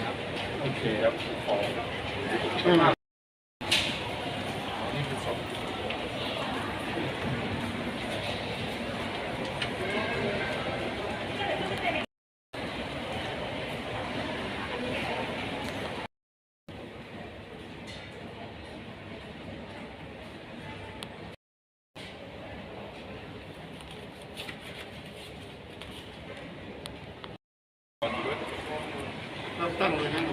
ครับโอเคครับขออืมนี่คือสอง เราตั้งเลย นะ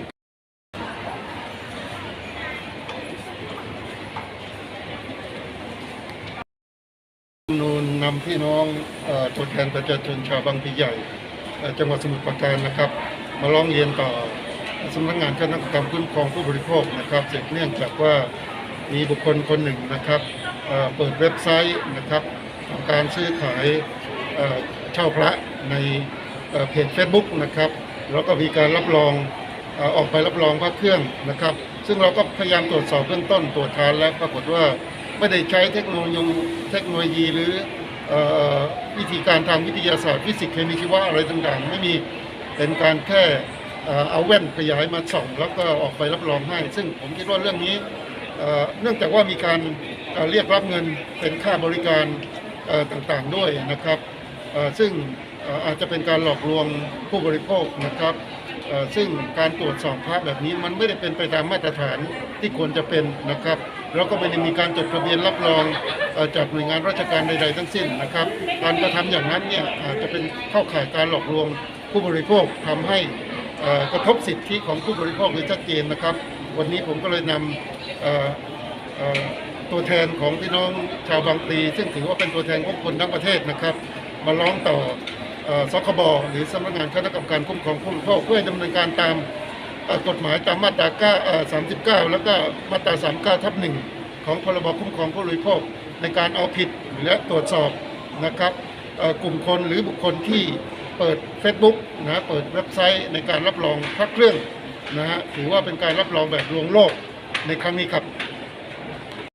นูนนำพี่น้องตัวแทนประชาชนชาวบางพลีใหญ่ จังหวัดสมุทรปราการนะครับ มาร้องเรียนต่อสำนักงานคณะกรรมการคุ้มครองผู้บริโภคนะครับสืบเนื่องจากว่ามีบุคคลคนหนึ่งนะครับเปิดเว็บไซต์นะครับทำการซื้อขายเช่าพระในเพจ Facebook นะครับ แล้วก็มีการรับรอง ออกไปรับรองพระเครื่องนะครับ ซึ่งเราก็พยายามตรวจสอบเบื้องต้นตรวจทานแล้วปรากฏว่าไม่ได้ใช้เทคโนโลยีเทคโนโลยีหรือวิธีการทางวิทยาศาสตร์ฟิสิกส์เคมีชีวะอะไรต่างๆ ไม่มีเป็นการแค่เอาแว่นขยายมาส่อง แล้วก็ออกไปรับรองให้ ซึ่งผมคิดว่าเรื่องนี้เนื่องจากว่ามีการเรียกรับเงินเป็นค่าบริการต่างๆด้วยนะครับซึ่งอาจจะเป็นการหลอกลวงผู้บริโภคนะครับ ซึ่งการตรวจสอบพระแบบนี้มันไม่ได้เป็นไปตามมาตรฐานที่ควรจะเป็นนะครับ แล้วก็ไม่ได้มีการจดทะเบียนรับรองจากหน่วยงานราชการใดๆทั้งสิ้นนะครับ การกระทำอย่างนั้นเนี่ยจะเป็นเข้าข่ายการหลอกลวงผู้บริโภคทำให้กระทบสิทธิของผู้บริโภคโดยชัดเจนนะครับ วันนี้ผมก็เลยนำตัวแทนของพี่น้องชาวบางพลีซึ่งถือว่าเป็นตัวแทนของคนทั้งประเทศนะครับ มาร้องต่อ สคบหรือสำนักงานคณะกรรมการคุ้มครองผู้บริโภคเพื่อดำเนินการตามกฎหมายตามมาตรา9 39 แล้วก็มาตรา 39 ทับหนึ่งของพรบคุ้มครองผู้บริโภคในการเอาผิดและตรวจสอบนะครับกลุ่มคนหรือบุคคลที่เปิด Facebook นะเปิดเว็บไซต์ในการรับรองพระเครื่องนะฮะถือว่าเป็นการรับรองแบบลวงโลกในครั้งนี้ครับ